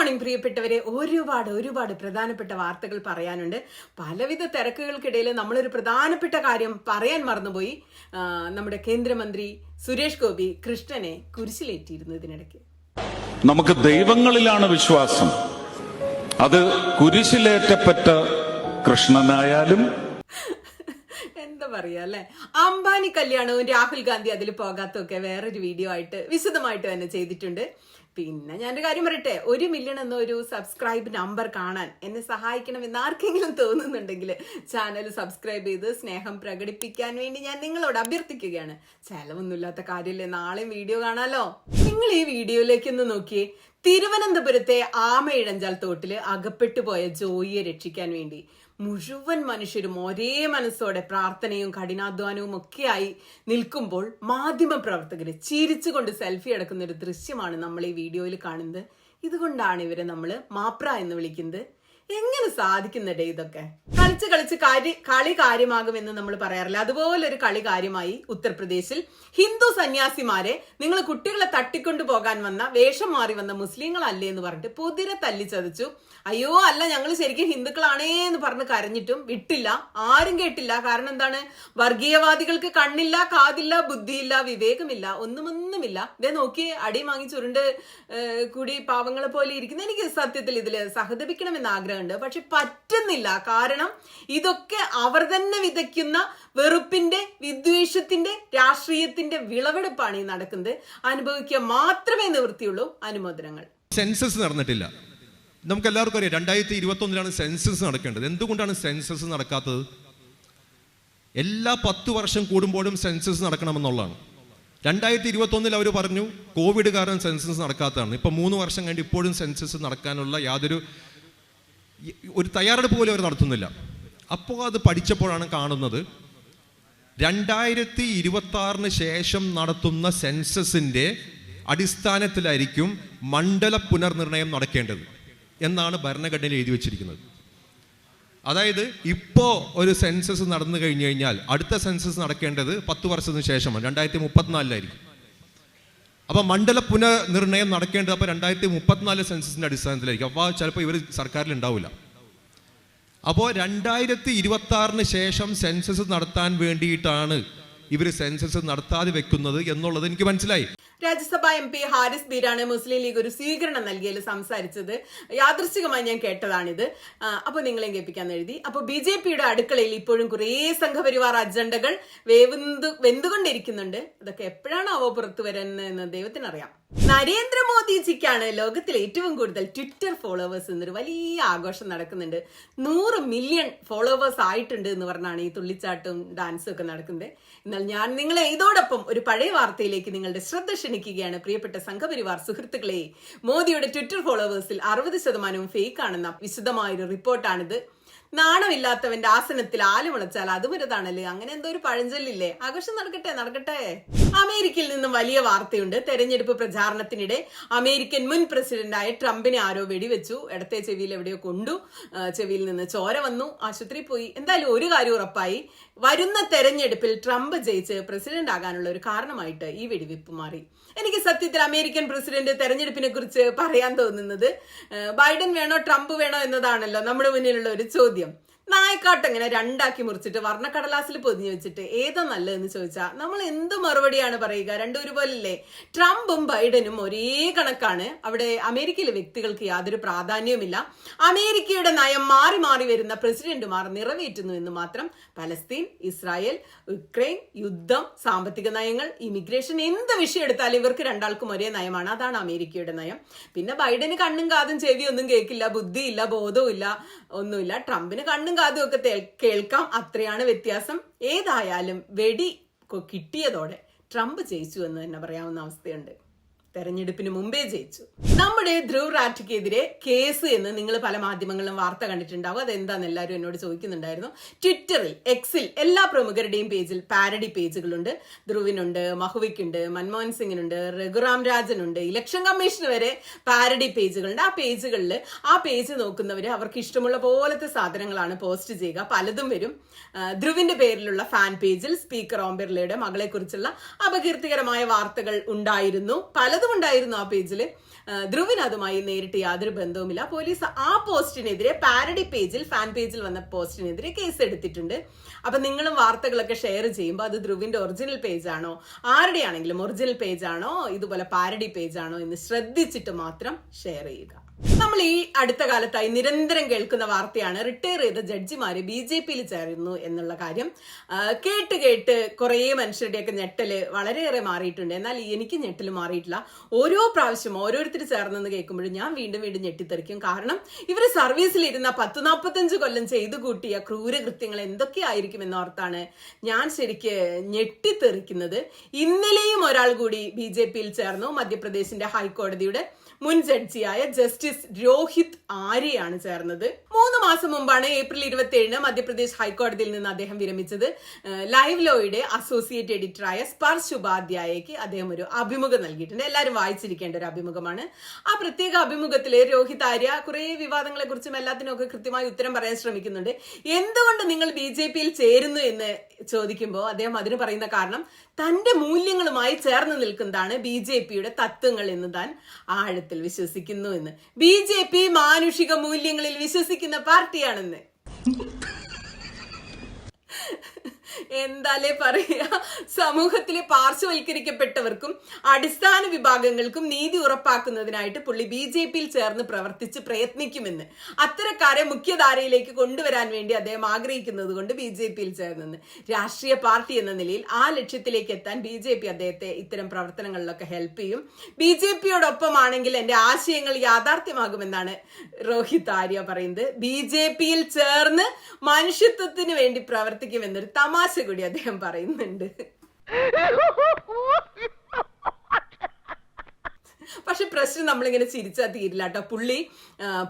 Morning പ്രിയപ്പെട്ടവരെ. ഒരുപാട് ഒരുപാട് പ്രധാനപ്പെട്ട വാർത്തകൾ പറയാനുണ്ട്. പലവിധ തിരക്കുകൾക്കിടയിൽ നമ്മളൊരു പ്രധാനപ്പെട്ട കാര്യം പറയാൻ മറന്നുപോയി. നമ്മുടെ കേന്ദ്രമന്ത്രി സുരേഷ് ഗോപി കൃഷ്ണനെ കുരിശിലേറ്റിയിരുന്നു ഇതിനിടയ്ക്ക് നമുക്ക് ദൈവങ്ങളിലാണ് വിശ്വാസം. അത് കുരിശിലേറ്റപ്പെട്ട കൃഷ്ണനായാലും എന്താ പറയാ അല്ലെ? അംബാനി കല്യാണവും രാഹുൽ ഗാന്ധി അതിൽ പോകാത്തൊക്കെ വേറൊരു വീഡിയോ ആയിട്ട് വിശദമായിട്ട് തന്നെ ചെയ്തിട്ടുണ്ട്. പിന്നെ ഞാനൊരു കാര്യം പറയട്ടെ ഒരു മില്യൺ എന്ന ഒരു സബ്സ്ക്രൈബ് നമ്പർ കാണാൻ എന്നെ സഹായിക്കണമെന്ന് ആർക്കെങ്കിലും തോന്നുന്നുണ്ടെങ്കിൽ ചാനൽ സബ്സ്ക്രൈബ് ചെയ്ത് സ്നേഹം പ്രകടിപ്പിക്കാൻ വേണ്ടി ഞാൻ നിങ്ങളോട് അഭ്യർത്ഥിക്കുകയാണ്. ചെലവൊന്നുമില്ലാത്ത കാര്യമല്ലേ നാളെയും വീഡിയോ കാണാലോ? നിങ്ങൾ ഈ വീഡിയോയിലേക്ക് ഒന്ന് നോക്കിയേ തിരുവനന്തപുരത്തെ ആമയിഴഞ്ചാൽ തോട്ടിൽ അകപ്പെട്ടു പോയ ജോയിയെ രക്ഷിക്കാൻ വേണ്ടി മുഴുവൻ മനുഷ്യരും ഒരേ മനസ്സോടെ പ്രാർത്ഥനയും കഠിനാധ്വാനവും ഒക്കെയായി നിൽക്കുമ്പോൾ മാധ്യമ പ്രവർത്തകര് ചിരിച്ചുകൊണ്ട് സെൽഫി എടുക്കുന്ന ഒരു ദൃശ്യമാണ് നമ്മൾ ഈ വീഡിയോയിൽ കാണുന്നത്. ഇതുകൊണ്ടാണ് ഇവരെ നമ്മൾ മാപ്ര എന്ന് വിളിക്കുന്നത്. എങ്ങനെ സാധിക്കുന്നടേ ഇതൊക്കെ? കളിച്ച് കളിച്ച് കാര്യ കളി കാര്യമാകും എന്ന് നമ്മൾ പറയാറില്ല. അതുപോലെ ഒരു കളി കാര്യമായി ഉത്തർപ്രദേശിൽ ഹിന്ദു സന്യാസിമാരെ നിങ്ങൾ കുട്ടികളെ തട്ടിക്കൊണ്ടു പോകാൻ വന്ന വേഷം മാറി വന്ന മുസ്ലിങ്ങളല്ലേ എന്ന് പറഞ്ഞിട്ട് പൊതിരെ തല്ലിച്ചതച്ചു അയ്യോ അല്ല ഞങ്ങൾ ശരിക്കും ഹിന്ദുക്കളാണേ എന്ന് പറഞ്ഞ് കരഞ്ഞിട്ടും വിട്ടില്ല. ആരും കേട്ടില്ല. കാരണം എന്താണ്? വർഗീയവാദികൾക്ക് കണ്ണില്ല കാതില്ല ബുദ്ധിയില്ല വിവേകമില്ല ഒന്നുമൊന്നുമില്ല. ഇതേ നോക്കി അടി വാങ്ങി ചുരുണ്ട് കൂടി പാവങ്ങളെ പോലെ ഇരിക്കുന്ന. എനിക്ക് സത്യത്തിൽ ഇതിൽ സഹതപിക്കണമെന്ന് ആഗ്രഹമുണ്ട് പക്ഷെ പറ്റുന്നില്ല. കാരണം ഇതൊക്കെ അവർ തന്നെ വിതയ്ക്കുന്ന വെറുപ്പിന്റെ വിദ്വേഷത്തിന്റെ രാഷ്ട്രീയത്തിന്റെ വിളവെടുപ്പാണ് ഈ നടക്കുന്നത്. അനുഭവിക്കുക മാത്രമേ നിവൃത്തിയുള്ളൂ അനുമോദനങ്ങൾ. സെൻസസ് നടന്നിട്ടില്ല. നമുക്ക് എല്ലാവർക്കും അറിയാം രണ്ടായിരത്തി ഇരുപത്തി ഒന്നിലാണ് സെൻസസ് നടക്കേണ്ടത്. എന്തുകൊണ്ടാണ് സെൻസസ് നടക്കാത്തത്? എല്ലാ പത്ത് വർഷം കൂടുമ്പോഴും സെൻസസ് നടക്കണമെന്നുള്ളതാണ്. രണ്ടായിരത്തി ഇരുപത്തി ഒന്നിൽ അവർ പറഞ്ഞു കോവിഡ് കാരണം സെൻസസ് നടക്കാത്തതാണ്. ഇപ്പൊ മൂന്ന് വർഷം കഴിഞ്ഞ് ഇപ്പോഴും സെൻസസ് നടക്കാനുള്ള യാതൊരു ഒരു തയ്യാറെടുപ്പ് പോലും അവർ നടത്തുന്നില്ല. അപ്പോൾ അത് പഠിച്ചപ്പോഴാണ് കാണുന്നത് രണ്ടായിരത്തി ഇരുപത്തി ആറിന് ശേഷം നടത്തുന്ന സെൻസസിന്റെ അടിസ്ഥാനത്തിലായിരിക്കും മണ്ഡല പുനർനിർണയം നടക്കേണ്ടത് എന്നാണ് ഭരണഘടനയിൽ എഴുതി വച്ചിരിക്കുന്നത്. അതായത് ഇപ്പോൾ ഒരു സെൻസസ് നടന്നു കഴിഞ്ഞു കഴിഞ്ഞാൽ അടുത്ത സെൻസസ് നടക്കേണ്ടത് പത്ത് വർഷത്തിന് ശേഷമാണ് രണ്ടായിരത്തി മുപ്പത്തിനാലിലായിരിക്കും. അപ്പൊ മണ്ഡല പുനർനിർണയം നടക്കേണ്ടത് അപ്പോൾ രണ്ടായിരത്തി മുപ്പത്തിനാല് സെൻസസിന്റെ അടിസ്ഥാനത്തിലായിരിക്കും. അപ്പോൾ ചിലപ്പോൾ ഇവർ സർക്കാരിൽ ഉണ്ടാവില്ല. അപ്പോൾ രണ്ടായിരത്തി ഇരുപത്തി ആറിന് ശേഷം സെൻസസ് നടത്താൻ വേണ്ടിയിട്ടാണ് ഇവർ സെൻസസ് നടത്താതെ വെക്കുന്നത് എന്നുള്ളത് എനിക്ക് മനസ്സിലായി. രാജ്യസഭാ എം പി ഹാരിസ് ബീരാണ് മുസ്ലിം ലീഗ് ഒരു സ്വീകരണം നൽകിയതിൽ സംസാരിച്ചത്. യാദൃശ്ചികമായി ഞാൻ കേട്ടതാണിത്. അപ്പോൾ അപ്പൊ നിങ്ങളെയും കേൾപ്പിക്കാൻ എഴുതി. അപ്പോൾ ബി ജെ പിയുടെ അടുക്കളയിൽ ഇപ്പോഴും കുറേ സംഘപരിവാർ അജണ്ടകൾ വേവന്ത് വെന്തുകൊണ്ടിരിക്കുന്നുണ്ട്. അതൊക്കെ എപ്പോഴാണ് അവ പുറത്തു വരുന്നതെന്ന് ദൈവത്തിനറിയാം. നരേന്ദ്രമോദിജിക്കാണ് ലോകത്തിൽ ഏറ്റവും കൂടുതൽ ട്വിറ്റർ ഫോളോവേഴ്സ് എന്നൊരു വലിയ ആഘോഷം നടക്കുന്നുണ്ട്. നൂറ് മില്യൺ ഫോളോവേഴ്സ് ആയിട്ടുണ്ട് എന്ന് പറഞ്ഞാണ് ഈ തുള്ളിച്ചാട്ടും ഡാൻസും ഒക്കെ നടക്കുന്നത്. എന്നാൽ ഞാൻ നിങ്ങളെ ഇതോടൊപ്പം ഒരു പഴയ വാർത്തയിലേക്ക് നിങ്ങളുടെ ശ്രദ്ധ ക്ഷണിക്കുകയാണ്. പ്രിയപ്പെട്ട സംഘപരിവാർ സുഹൃത്തുക്കളെ മോദിയുടെ ട്വിറ്റർ ഫോളോവേഴ്സിൽ അറുപത് ശതമാനവും ഫേക്ക് ആണെന്ന വിശദമായൊരു റിപ്പോർട്ടാണിത് നാണമില്ലാത്തവന്റെ ആസനത്തിൽ ആൽ വിളച്ചാൽ അതും അത് തണൽ അങ്ങനെ എന്തോ ഒരു പഴഞ്ചൊല്ലില്ലേ? ആഘോഷം നടക്കട്ടെ നടക്കട്ടെ. അമേരിക്കയിൽ നിന്നും വലിയ വാർത്തയുണ്ട്. തെരഞ്ഞെടുപ്പ് പ്രചാരണത്തിനിടെ അമേരിക്കൻ മുൻ പ്രസിഡന്റായ ട്രംപിനെ ആരോ വെടിവെച്ചു. ഇടത്തെ ചെവിയിൽ എവിടെയോ കൊണ്ടു. ചെവിയിൽ നിന്ന് ചോര വന്നു. ആശുപത്രിയിൽ പോയി. എന്തായാലും ഒരു കാര്യം ഉറപ്പായി. വരുന്ന തെരഞ്ഞെടുപ്പിൽ ട്രംപ് ജയിച്ച് പ്രസിഡന്റ് ആകാനുള്ള ഒരു കാരണമായിട്ട് ഈ വെടിവെപ്പ് മാറി. എനിക്ക് സത്യത്തിൽ അമേരിക്കൻ പ്രസിഡന്റ് തെരഞ്ഞെടുപ്പിനെ കുറിച്ച് പറയാൻ തോന്നുന്നത് ബൈഡൻ വേണോ ട്രംപ് വേണോ എന്നതാണല്ലോ നമ്മുടെ മുന്നിലുള്ള ഒരു ചോദ്യം. здоров'ям. നായക്കാട്ട് ഇങ്ങനെ രണ്ടാക്കി മുറിച്ചിട്ട് വർണക്കടലാസിൽ പൊതിഞ്ഞു വെച്ചിട്ട് ഏതാ നല്ലതെന്ന് ചോദിച്ചാൽ നമ്മൾ എന്ത് മറുപടിയാണ് പറയുക? രണ്ടും ഒരുപോലല്ലേ? ട്രംപും ബൈഡനും ഒരേ കണക്കാണ്. അവിടെ അമേരിക്കയിലെ വ്യക്തികൾക്ക് യാതൊരു പ്രാധാന്യവുമില്ല. അമേരിക്കയുടെ നയം മാറി മാറി വരുന്ന പ്രസിഡന്റുമാർ നിറവേറ്റുന്നു എന്ന് മാത്രം പലസ്തീൻ ഇസ്രായേൽ യുക്രൈൻ യുദ്ധം സാമ്പത്തിക നയങ്ങൾ ഇമിഗ്രേഷൻ എന്ത് വിഷയം എടുത്താലും ഇവർക്ക് രണ്ടാൾക്കും ഒരേ നയമാണ്. അതാണ് അമേരിക്കയുടെ നയം. പിന്നെ ബൈഡന് കണ്ണും കാതും ചെവിയൊന്നും കേൾക്കില്ല ബുദ്ധിയില്ല ബോധവും ഇല്ല ഒന്നുമില്ല. ട്രംപിന് കണ്ണും കാതും ഒക്കെ കേൾക്കാം. അത്രയാണ് വ്യത്യാസം. ഏതായാലും വെടി കിട്ടിയതോടെ ട്രംപ് ജയിച്ചു എന്ന് തന്നെ പറയാവുന്ന അവസ്ഥയുണ്ട്. തെരഞ്ഞെടുപ്പിന് മുമ്പേ ജയിച്ചു. നമ്മുടെ ധ്രുവ് റാറ്റിക്കെതിരെ കേസ് എന്ന് നിങ്ങൾ പല മാധ്യമങ്ങളിലും വാർത്ത കണ്ടിട്ടുണ്ടാവും. അതെന്താന്ന് എല്ലാവരും എന്നോട് ചോദിക്കുന്നുണ്ടായിരുന്നു. ട്വിറ്ററിൽ എക്സിൽ എല്ലാ പ്രമുഖരുടെയും പേജിൽ പാരഡി പേജുകളുണ്ട്. ധ്രുവിനുണ്ട് മഹുവിക്കുണ്ട് മൻമോഹൻ സിംഗിനുണ്ട് രഘുറാം രാജനുണ്ട് ഇലക്ഷൻ കമ്മീഷൻ വരെ പാരഡി പേജുകളുണ്ട്. ആ പേജുകളിൽ ആ പേജ് നോക്കുന്നവർ അവർക്ക് ഇഷ്ടമുള്ള പോലത്തെ സാധനങ്ങളാണ് പോസ്റ്റ് ചെയ്യുക. പലതും വരും. ധ്രുവിന്റെ പേരിലുള്ള ഫാൻ പേജിൽ സ്പീക്കർ ഓം ബിർളയുടെ മകളെ കുറിച്ചുള്ള അപകീർത്തികരമായ വാർത്തകൾ ഉണ്ടായിരുന്നു. പലതും പലതും ഉണ്ടായിരുന്നു ആ പേജിൽ ധ്രുവിന് അതുമായി നേരിട്ട് യാതൊരു ബന്ധവുമില്ല. പോലീസ് ആ പോസ്റ്റിനെതിരെ പാരഡി പേജിൽ ഫാൻ പേജിൽ വന്ന പോസ്റ്റിനെതിരെ കേസ് എടുത്തിട്ടുണ്ട്. അപ്പൊ നിങ്ങളും വാർത്തകളൊക്കെ ഷെയർ ചെയ്യുമ്പോൾ അത് ധ്രുവിന്റെ ഒറിജിനൽ പേജാണോ ആരുടെയാണെങ്കിലും ഒറിജിനൽ പേജാണോ ഇതുപോലെ പാരഡി പേജാണോ എന്ന് ശ്രദ്ധിച്ചിട്ട് മാത്രം ഷെയർ ചെയ്യുക. നമ്മൾ ഈ അടുത്ത കാലത്തായി നിരന്തരം കേൾക്കുന്ന വാർത്തയാണ് റിട്ടയർ ചെയ്ത ജഡ്ജിമാര് ബി ജെ പിയിൽ ചേരുന്നു എന്നുള്ള കാര്യം. കേട്ട് കേട്ട് കുറേ മനുഷ്യരുടെയൊക്കെ ഞെട്ടൽ വളരെയേറെ മാറിയിട്ടുണ്ട്. എന്നാൽ എനിക്ക് ഞെട്ടൽ മാറിയിട്ടില്ല. ഓരോ പ്രാവശ്യം ഓരോരുത്തർ ചേർന്നെന്ന് കേൾക്കുമ്പോഴും ഞാൻ വീണ്ടും വീണ്ടും ഞെട്ടിത്തെറിക്കും. കാരണം ഇവർ സർവീസിലിരുന്ന പത്ത് നാൽപ്പത്തഞ്ച് കൊല്ലം ചെയ്തു കൂട്ടിയ ക്രൂരകൃത്യങ്ങൾ എന്തൊക്കെയായിരിക്കും എന്നോർത്താണ് ഞാൻ ശരിക്ക് ഞെട്ടിത്തെറിക്കുന്നത്. ഇന്നലെയും ഒരാൾ കൂടി ബി ജെ പിയിൽ ചേർന്നു മധ്യപ്രദേശിന്റെ ഹൈക്കോടതിയുടെ. മുൻ ജഡ്ജിയായ ജസ്റ്റിസ് രോഹിത് ആര്യയാണ് ചേർന്നത്. മൂന്ന് മാസം മുമ്പാണ് ഏപ്രിൽ ഇരുപത്തി ഏഴിന് മധ്യപ്രദേശ് ഹൈക്കോടതിയിൽ നിന്ന് അദ്ദേഹം വിരമിച്ചത്. ലൈവ് ലോയുടെ അസോസിയേറ്റ് എഡിറ്ററായ സ്പർശ് ഉപാധ്യായയ്ക്ക് അദ്ദേഹം ഒരു അഭിമുഖം നൽകിയിട്ടുണ്ട്. എല്ലാവരും വായിച്ചിരിക്കേണ്ട ഒരു അഭിമുഖമാണ്. ആ പ്രത്യേക അഭിമുഖത്തിൽ രോഹിത് ആര്യ കുറെ വിവാദങ്ങളെ കുറിച്ചും എല്ലാത്തിനും ഒക്കെ കൃത്യമായി ഉത്തരം പറയാൻ ശ്രമിക്കുന്നുണ്ട്. എന്തുകൊണ്ട് നിങ്ങൾ ബി ജെ പിയിൽ ചേരുന്നു എന്ന് ചോദിക്കുമ്പോൾ അദ്ദേഹം അതിന് പറയുന്ന കാരണം തന്റെ മൂല്യങ്ങളുമായി ചേർന്ന് നിൽക്കുന്നതാണ് ബി ജെ പിയുടെ തത്വങ്ങൾ എന്ന് താൻ ആഴത്തിൽ വിശ്വസിക്കുന്നു എന്ന്. ബി ജെ പി മാനുഷിക മൂല്യങ്ങളിൽ വിശ്വസിക്കുന്ന പാർട്ടിയാണെന്ന്. എന്താലേ പറയാ? സമൂഹത്തിലെ പാർശ്വവൽക്കരിക്കപ്പെട്ടവർക്കും അടിസ്ഥാന വിഭാഗങ്ങൾക്കും നീതി ഉറപ്പാക്കുന്നതിനായിട്ട് പുള്ളി ബി ജെ പിയിൽ ചേർന്ന് പ്രവർത്തിച്ച് പ്രയത്നിക്കുമെന്ന്. അത്തരക്കാരെ മുഖ്യധാരയിലേക്ക് കൊണ്ടുവരാൻ വേണ്ടി അദ്ദേഹം ആഗ്രഹിക്കുന്നത് കൊണ്ട് ബി ജെ പിയിൽ ചേർന്നെന്ന്. രാഷ്ട്രീയ പാർട്ടി എന്ന നിലയിൽ ആ ലക്ഷ്യത്തിലേക്ക് എത്താൻ ബി ജെ പി അദ്ദേഹത്തെ ഇത്തരം പ്രവർത്തനങ്ങളിലൊക്കെ ഹെൽപ്പ് ചെയ്യും. ബി ജെ പിയോടൊപ്പമാണെങ്കിൽ എന്റെ ആശയങ്ങൾ യാഥാർത്ഥ്യമാകുമെന്നാണ് രോഹിത് ആര്യ പറയുന്നത്. ബി ജെ പിയിൽ ചേർന്ന് മനുഷ്യത്വത്തിന് വേണ്ടി പ്രവർത്തിക്കുമെന്നൊരു തമാശ കൂടി അദ്ദേഹം പറയുന്നുണ്ട്. പക്ഷെ പ്രശ്നം നമ്മളിങ്ങനെ ചിരിച്ചാൽ തീരില്ല കേട്ടോ. പുള്ളി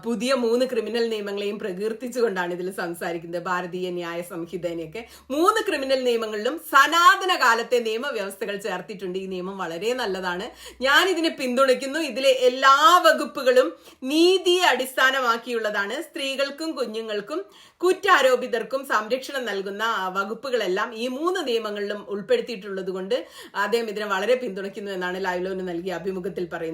പുതിയ മൂന്ന് ക്രിമിനൽ നിയമങ്ങളെയും പ്രകീർത്തിച്ചുകൊണ്ടാണ് ഇതിൽ സംസാരിക്കുന്നത്. ഭാരതീയ ന്യായ സംഹിതനെയൊക്കെ. മൂന്ന് ക്രിമിനൽ നിയമങ്ങളിലും സനാതന കാലത്തെ നിയമവ്യവസ്ഥകൾ ചേർത്തിട്ടുണ്ട്. ഈ നിയമം വളരെ നല്ലതാണ്. ഞാൻ ഇതിനെ പിന്തുണയ്ക്കുന്നു. ഇതിലെ എല്ലാ വകുപ്പുകളും നീതിയെ അടിസ്ഥാനമാക്കിയുള്ളതാണ്. സ്ത്രീകൾക്കും കുഞ്ഞുങ്ങൾക്കും കുറ്റാരോപിതർക്കും സംരക്ഷണം നൽകുന്ന വകുപ്പുകളെല്ലാം ഈ മൂന്ന് നിയമങ്ങളിലും ഉൾപ്പെടുത്തിയിട്ടുള്ളത് കൊണ്ട് അദ്ദേഹം ഇതിനെ വളരെ പിന്തുണയ്ക്കുന്നു എന്നാണ് ലൈലോന് നൽകിയ അഭിമുഖത്തിൽ പറയുന്നത്.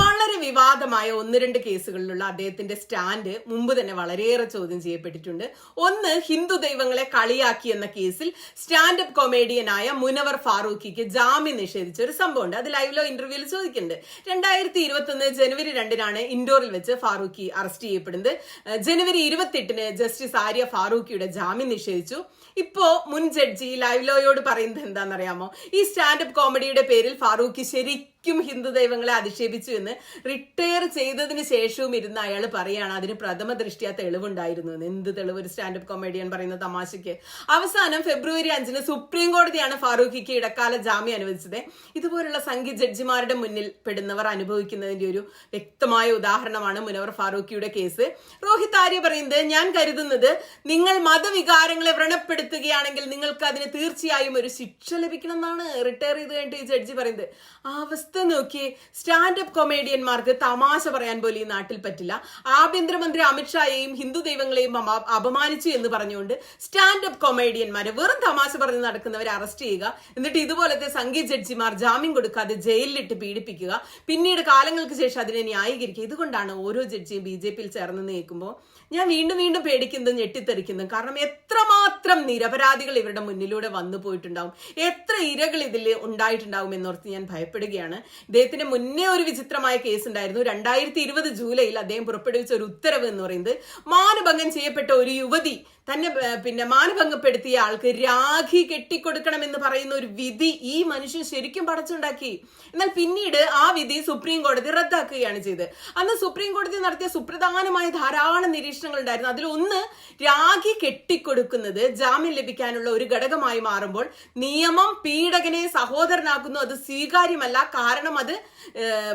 വളരെ വിവാദമായ ഒന്ന് രണ്ട് കേസുകളിലുള്ള അദ്ദേഹത്തിന്റെ സ്റ്റാൻഡ് മുമ്പ് തന്നെ വളരെയേറെ ചോദ്യം ചെയ്യപ്പെട്ടിട്ടുണ്ട്. ഒന്ന് ഹിന്ദു ദൈവങ്ങളെ കളിയാക്കി എന്ന കേസിൽ സ്റ്റാൻഡപ്പ് കൊമേഡിയനായ മുനവർ ഫാറൂഖിക്ക് ജാമ്യം നിഷേധിച്ച ഒരു സംഭവമുണ്ട്. അത് ലൈവിലോ ഇന്റർവ്യൂവിൽ ചോദിക്കുന്നുണ്ട്. രണ്ടായിരത്തി ഇരുപത്തി ഒന്ന് ജനുവരി രണ്ടിനാണ് ഇൻഡോറിൽ വെച്ച് ഫാറൂഖി അറസ്റ്റ് ചെയ്യപ്പെടുന്നത്. ജനുവരി ജനുവരി ഇരുപത്തെട്ടിന് ജസ്റ്റിസ് ആര്യ ഫാറൂഖിയുടെ ജാമ്യം നിഷേധിച്ചു. ഇപ്പോ മുൻ ജഡ്ജി ലൈവ്ലോയോട് പറയുന്നത് എന്താണെന്നറിയാമോ? ഈ സ്റ്റാൻഡപ്പ് കോമഡിയുടെ പേരിൽ ഫാറൂഖി ശരിക്കും ഹിന്ദു ദൈവങ്ങളെ അധിക്ഷേപിച്ചു എന്ന് റിട്ടയർ ചെയ്തതിന് ശേഷവും ഇരുന്ന് അയാൾ പറയാണ് അതിന് പ്രഥമ ദൃഷ്ടിയ തെളിവുണ്ടായിരുന്നു എന്ന് എന്ത് തെളിവ്? ഒരു സ്റ്റാൻഡപ്പ് കോമഡിയൻ പറയുന്ന തമാശയ്ക്ക് അവസാനം ഫെബ്രുവരി അഞ്ചിന് സുപ്രീം കോടതിയാണ് ഫാറൂഖിക്ക് ഇടക്കാല ജാമ്യം അനുവദിച്ചത്. ഇതുപോലുള്ള സംഘി ജഡ്ജിമാരുടെ മുന്നിൽ പെടുന്നവർ അനുഭവിക്കുന്നതിന്റെ ഒരു വ്യക്തമായ ഉദാഹരണമാണ് മുനവർ ഫാറൂഖിയുടെ കേസ്. രോഹിത് ആര്യ പറയുന്നത് ഞാൻ കരുതുന്നത് നിങ്ങൾ മതവികാരങ്ങളെ വ്രണപ്പെടുത്തുകയാണെങ്കിൽ നിങ്ങൾക്ക് അതിന് തീർച്ചയായും ഒരു ശിക്ഷ ലഭിക്കണം എന്നാണ് റിട്ടയർ ചെയ്ത് കഴിഞ്ഞിട്ട് ഈ ജഡ്ജി പറയുന്നത്. ആ അവസ്ഥ നോക്കി സ്റ്റാൻഡപ്പ് കൊമേഡിയന്മാർക്ക് തമാശ പറയാൻ പോലും ഈ നാട്ടിൽ പറ്റില്ല. ആഭ്യന്തരമന്ത്രി അമിത്ഷായെയും ഹിന്ദു ദൈവങ്ങളെയും അപ- അപമാനിച്ചു എന്ന് പറഞ്ഞുകൊണ്ട് സ്റ്റാൻഡപ്പ് കൊമേഡിയന്മാരെ വെറും തമാശ പറഞ്ഞ് നടക്കുന്നവരെ അറസ്റ്റ് ചെയ്യുക. എന്നിട്ട് ഇതുപോലത്തെ സംഗീത ജഡ്ജിമാർ ജാമ്യം കൊടുക്കാതെ ജയിലിലിട്ട് പീഡിപ്പിക്കുക. പിന്നീട് കാലങ്ങൾക്ക് ശേഷം അതിനെ ന്യായീകരിക്കുക. ഇതുകൊണ്ടാണ് ഓരോ ജഡ്ജിയും ബി ജെ പിയിൽ ചേർന്ന് നീക്കുമ്പോൾ ഞാൻ വീണ്ടും വീണ്ടും പേടിക്കുന്നതും ഞെട്ടിത്തെറിക്കുന്നതും കാരണം എത്രമാത്രം നിരപരാധികൾ ഇവരുടെ മുന്നിലൂടെ വന്നു പോയിട്ടുണ്ടാവും. എത്ര ഇരകൾ ഇതിൽ ഉണ്ടായിട്ടുണ്ടാവും എന്നോർത്ത് ഞാൻ ഭയപ്പെടുകയാണ്. ഇദ്ദേഹത്തിന് മുന്നേ ഒരു വിചിത്രമായ കേസ് ഉണ്ടായിരുന്നു. രണ്ടായിരത്തി ഇരുപത് ജൂലൈയിൽ അദ്ദേഹം പുറപ്പെടുവിച്ച ഒരു ഉത്തരവ് എന്ന് പറയുന്നത് മാനഭംഗം ചെയ്യപ്പെട്ട ഒരു യുവതി തന്നെ പിന്നെ മാനഭംഗപ്പെടുത്തിയ ആൾക്ക് രാഖി കെട്ടിക്കൊടുക്കണമെന്ന് പറയുന്ന ഒരു വിധി ഈ മനുഷ്യൻ ശരിക്കും പടച്ചുണ്ടാക്കി. എന്നാൽ പിന്നീട് ആ വിധി സുപ്രീം കോടതി റദ്ദാക്കുകയാണ് ചെയ്തത്. അന്ന് സുപ്രീം കോടതി നടത്തിയ സുപ്രധാനമായ ധാരാളം നിരീക്ഷണങ്ങൾ ഉണ്ടായിരുന്നു. അതിലൊന്ന് രാഖി കെട്ടിക്കൊടുക്കുന്നത് ജാമ്യം ലഭിക്കാനുള്ള ഒരു ഘടകമായി മാറുമ്പോൾ നിയമം പീഡകനെ സഹോദരനാക്കുന്നു അത് സ്വീകാര്യമല്ല കാരണം അത്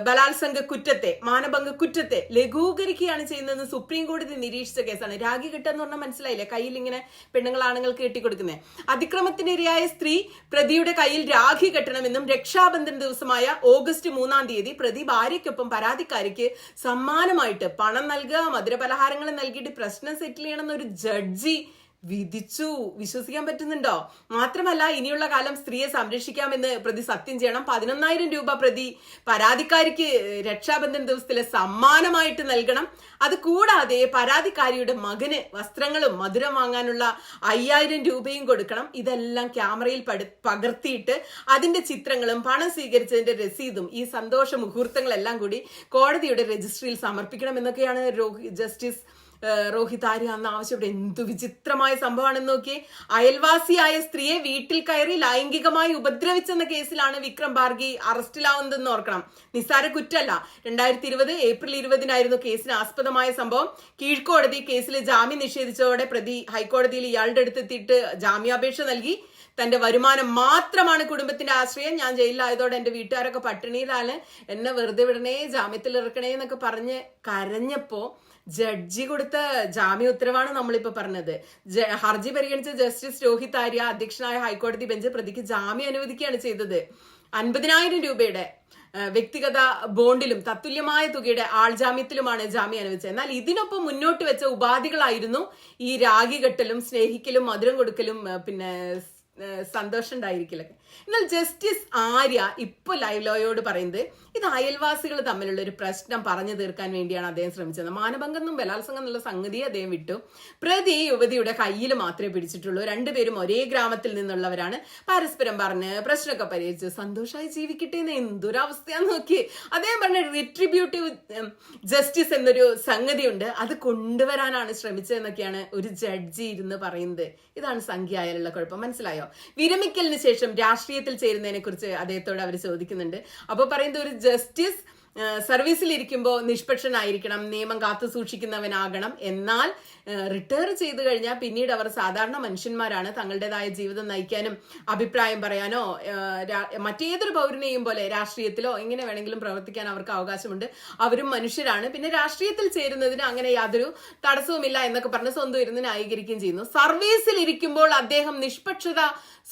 ബലാത്സംഗ കുറ്റത്തെ മാനഭംഗ കുറ്റത്തെ ലഘൂകരിക്കുകയാണ് ചെയ്യുന്നതെന്ന് സുപ്രീം കോടതി നിരീക്ഷിച്ച കേസാണ്. രാഗി കെട്ടെന്ന് പറഞ്ഞാൽ മനസ്സിലായില്ലേ? കയ്യിൽ ഇങ്ങനെ പെണ്ണുങ്ങൾ ആണുങ്ങൾക്ക് കെട്ടിക്കൊടുക്കുന്നത് അതിക്രമത്തിനിരയായ സ്ത്രീ പ്രതിയുടെ കയ്യിൽ രാഖി കെട്ടണമെന്നും രക്ഷാബന്ധൻ ദിവസമായ ഓഗസ്റ്റ് മൂന്നാം തീയതി പ്രതി ഭാര്യയ്ക്കൊപ്പം പരാതിക്കാരിക്ക് സമ്മാനമായിട്ട് പണം നൽകുക മധുരപലഹാരങ്ങൾ നൽകിയിട്ട് പ്രശ്നം സെറ്റിൽ ചെയ്യണമെന്ന് ഒരു ജഡ്ജി വിധിച്ചു വിശ്വസിക്കാൻ പറ്റുന്നുണ്ടോ? മാത്രമല്ല ഇനിയുള്ള കാലം സ്ത്രീയെ സംരക്ഷിക്കാമെന്ന് പ്രതി സത്യം ചെയ്യണം. പതിനൊന്നായിരം രൂപ പ്രതി പരാതിക്കാരിക്ക് രക്ഷാബന്ധൻ ദിവസത്തിലെ സമ്മാനമായിട്ട് നൽകണം. അത് കൂടാതെ പരാതിക്കാരിയുടെ മകന് വസ്ത്രങ്ങളും മധുരം വാങ്ങാനുള്ള അയ്യായിരം രൂപയും കൊടുക്കണം. ഇതെല്ലാം ക്യാമറയിൽ പടു പകർത്തിയിട്ട് അതിന്റെ ചിത്രങ്ങളും പണം സ്വീകരിച്ചതിന്റെ രസീതും ഈ സന്തോഷ മുഹൂർത്തങ്ങളെല്ലാം കൂടി കോടതിയുടെ രജിസ്ട്രിയിൽ സമർപ്പിക്കണം എന്നൊക്കെയാണ് ജസ്റ്റിസ് റോഹിത് ആര്യ അന്ന് ആവശ്യപ്പെട്ടു എന്തു വിചിത്രമായ സംഭവമാണെന്ന് നോക്കി അയൽവാസിയായ സ്ത്രീയെ വീട്ടിൽ കയറി ലൈംഗികമായി ഉപദ്രവിച്ചെന്ന കേസിലാണ് വിക്രം ബാർഗി അറസ്റ്റിലാവുന്നതെന്ന് ഓർക്കണം. നിസ്സാര കുറ്റല്ല രണ്ടായിരത്തി ഇരുപത് ഏപ്രിൽ ഇരുപതിനായിരുന്നു കേസിന് ആസ്പദമായ സംഭവം. കീഴ്ക്കോടതി കേസിൽ ജാമ്യം നിഷേധിച്ചതോടെ പ്രതി ഹൈക്കോടതിയിൽ ഇയാളുടെ അടുത്തെത്തിയിട്ട് ജാമ്യാപേക്ഷ നൽകി. തന്റെ വരുമാനം മാത്രമാണ് കുടുംബത്തിന്റെ ആശ്രയം. ഞാൻ ജയിലിലായതോടെ എന്റെ വീട്ടുകാരൊക്കെ പട്ടിണിയിലാണ്. എന്നെ വെറുതെ വിടണേ ജാമ്യത്തിൽ ഇറക്കണേ എന്നൊക്കെ പറഞ്ഞ് കരഞ്ഞപ്പോ ജഡ്ജി കൊടുത്ത ജാമ്യ ഉത്തരവാണ് നമ്മളിപ്പോൾ പറഞ്ഞത്. ഹർജി പരിഗണിച്ച ജസ്റ്റിസ് രോഹിത് ആര്യ അധ്യക്ഷനായ ഹൈക്കോടതി ബെഞ്ച് പ്രതിക്ക് ജാമ്യം അനുവദിക്കുകയാണ് ചെയ്തത്. അൻപതിനായിരം രൂപയുടെ വ്യക്തിഗത ബോണ്ടിലും തത്തുല്യമായ തുകയുടെ ആൾജാമ്യത്തിലുമാണ് ജാമ്യം അനുവദിച്ചത്. എന്നാൽ ഇതിനൊപ്പം മുന്നോട്ട് വെച്ച ഉപാധികളായിരുന്നു ഈ രാഗി കെട്ടലും സ്നേഹിക്കലും മധുരം കൊടുക്കലും പിന്നെ സന്തോഷം ഉണ്ടായിരിക്കില്ലൊക്കെ എന്നാൽ ജസ്റ്റിസ് ആര്യ ഇപ്പൊ ലൈവ് ലോയോട് പറയുന്നത് ഇത് അയൽവാസികൾ തമ്മിലുള്ള ഒരു പ്രശ്നം പറഞ്ഞു തീർക്കാൻ വേണ്ടിയാണ് അദ്ദേഹം ശ്രമിച്ചത്. മാനഭംഗം എന്നും ബലാത്സംഗം എന്നുള്ള സംഗതി അദ്ദേഹം വിട്ടു. പ്രതി യുവതിയുടെ കയ്യിൽ മാത്രമേ പിടിച്ചിട്ടുള്ളൂ. രണ്ടുപേരും ഒരേ ഗ്രാമത്തിൽ നിന്നുള്ളവരാണ് പരസ്പരം പറഞ്ഞ് പ്രശ്നമൊക്കെ പരിഹരിച്ച് സന്തോഷമായി ജീവിക്കട്ടെ എന്ന് എന്തൊരവസ്ഥയാന്ന് നോക്കി. അദ്ദേഹം പറഞ്ഞ റിട്രിബ്യൂട്ടീവ് ജസ്റ്റിസ് എന്നൊരു സംഗതിയുണ്ട്. അത് കൊണ്ടുവരാനാണ് ശ്രമിച്ചതെന്നൊക്കെയാണ് ഒരു ജഡ്ജി ഇരുന്ന് പറയുന്നത്. ഇതാണ് സംഖ്യ ആയാലുള്ള കുഴപ്പം. മനസ്സിലായോ? വിരമിക്കലിന് ശേഷം രാഷ്ട്രീയത്തിൽ ചേരുന്നതിനെ കുറിച്ച് അദ്ദേഹത്തോട് അവർ ചോദിക്കുന്നുണ്ട്. അപ്പോൾ പറയുന്നത് ഒരു ജസ്റ്റിസ് സർവീസിൽ ഇരിക്കുമ്പോൾ നിഷ്പക്ഷനായിരിക്കണം നിയമം കാത്തു സൂക്ഷിക്കുന്നവനാകണം. എന്നാൽ റിട്ടയർ ചെയ്തു കഴിഞ്ഞാൽ പിന്നീട് അവർ സാധാരണ മനുഷ്യന്മാരാണ്. തങ്ങളുടേതായ ജീവിതം നയിക്കാനും അഭിപ്രായം പറയാനോ മറ്റേതൊരു പൗരനെയും പോലെ രാഷ്ട്രീയത്തിലോ എങ്ങനെ വേണമെങ്കിലും പ്രവർത്തിക്കാൻ അവർക്ക് അവകാശമുണ്ട്. അവരും മനുഷ്യരാണ്. പിന്നെ രാഷ്ട്രീയത്തിൽ ചേരുന്നതിന് അങ്ങനെ യാതൊരു തടസ്സവുമില്ല എന്നൊക്കെ പറഞ്ഞ് സ്വന്തം ഇരുന്ന് ന്യായീകരിക്കുകയും ചെയ്യുന്നു. സർവീസിൽ ഇരിക്കുമ്പോൾ അദ്ദേഹം നിഷ്പക്ഷത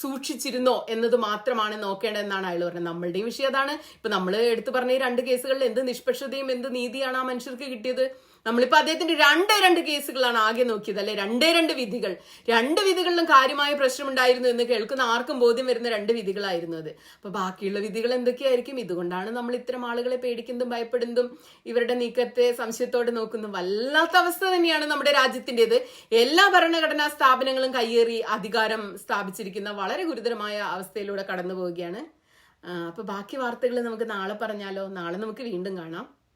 സൂക്ഷിച്ചിരുന്നോ എന്നത് മാത്രമാണ് നോക്കേണ്ടതെന്നാണ് അയാൾ പറഞ്ഞത്. നമ്മളുടെയും വിഷയം അതാണ്. ഇപ്പൊ നമ്മൾ എടുത്തു പറഞ്ഞ ഈ രണ്ട് കേസുകളിൽ എന്ത് നിഷ്പക്ഷതയും എന്ത് നീതിയാണ് ആ മനുഷ്യർക്ക് കിട്ടിയത്? നമ്മളിപ്പോൾ അദ്ദേഹത്തിന്റെ രണ്ടേ രണ്ട് കേസുകളാണ് ആകെ നോക്കിയത് അല്ലെ? രണ്ടേ രണ്ട് വിധികൾ. രണ്ട് വിധികളിലും കാര്യമായ പ്രശ്നമുണ്ടായിരുന്നു എന്ന് കേൾക്കുന്ന ആർക്കും ബോധ്യം വരുന്ന രണ്ട് വിധികളായിരുന്നു അത്. അപ്പൊ ബാക്കിയുള്ള വിധികൾ എന്തൊക്കെയായിരിക്കും? ഇതുകൊണ്ടാണ് നമ്മൾ ഇത്തരം ആളുകളെ പേടിക്കുന്നതും ഭയപ്പെടുന്നതും ഇവരുടെ നീക്കത്തെ സംശയത്തോടെ നോക്കുന്നതും. വല്ലാത്ത അവസ്ഥ തന്നെയാണ് നമ്മുടെ രാജ്യത്തിന്റെത്. എല്ലാ ഭരണഘടനാ സ്ഥാപനങ്ങളും കയ്യേറി അധികാരം സ്ഥാപിച്ചിരിക്കുന്ന വളരെ ഗുരുതരമായ അവസ്ഥയിലൂടെ കടന്നു പോവുകയാണ് ആ, അപ്പൊ ബാക്കി വാർത്തകൾ നമുക്ക് നാളെ പറഞ്ഞാലോ? നാളെ നമുക്ക് വീണ്ടും കാണാം.